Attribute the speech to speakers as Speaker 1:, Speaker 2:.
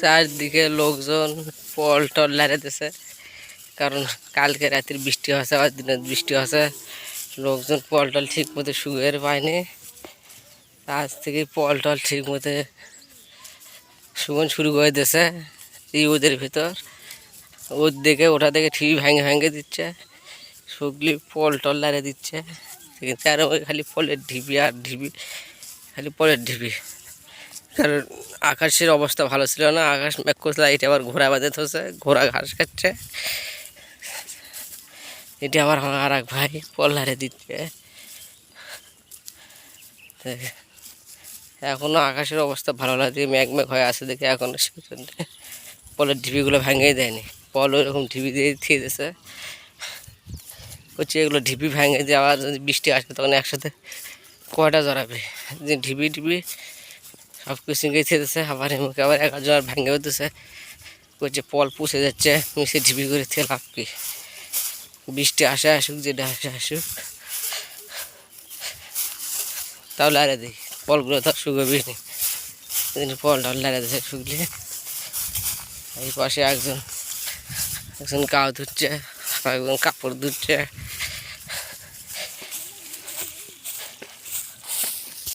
Speaker 1: চারদিকে লোকজন পল টল লাগাতেছে কারণ কালকে রাতের বৃষ্টি হয়েছে আবার দিনের বৃষ্টি হয়েছে। লোকজন পল টল ঠিক মতো শুয়ে পায়নি। আজ থেকে পল টল ঠিক মতো শুকন শুরু করে দিয়েছে এই ওদের ভিতর। ওর দেখে ওটা দেখে ঠিকই ভেঙে ভেঙে দিচ্ছে। শুকলি পল টল লারে দিচ্ছে। কিন্তু আর ওই খালি পলের ঢিপি আর ঢিপি খালি পলের ঢিপি কারণ আকাশের অবস্থা ভালো ছিল না, আকাশ মেঘ করছিল এটা আবার ঘোড়া বাঁধে ধরছে, ঘোড়া ঘাস খাচ্ছে। এটা আবার আমার আর এক ভাই পল্লারে দিচ্ছে। এখনও আকাশের অবস্থা ভালো লাগে মেঘ মেঘ হয়ে আছে দেখে এখনও পলের ঢিপিগুলো ভেঙেই দেয়নি। পল ওইরকম ঢিপি দিয়ে থিয়ে দিয়েছে। হচ্ছে এগুলো ঢিপি ভেঙে দিয়ে আবার যদি বৃষ্টি আসে তখন একসাথে কয়টা জড়াবে? যে ঢিপি ঢিপি সব কিছু গেছে আবার এমুকে আবার এক হাজার ভেঙে দিতেছে করছে পল পুষে যাচ্ছে, মিশে ঢিপি করে থেকে লাভ কি? বৃষ্টি আসে আসুক, যেটা আসে আসুক। তাহলে আরে দেখি পলগুলো তো শুকোবি নি। পল টল লারে দিচ্ছে শুকলে এই পাশে একজন একজন গাও ধুচ্ছে একজন কাপড় ধুচ্ছে।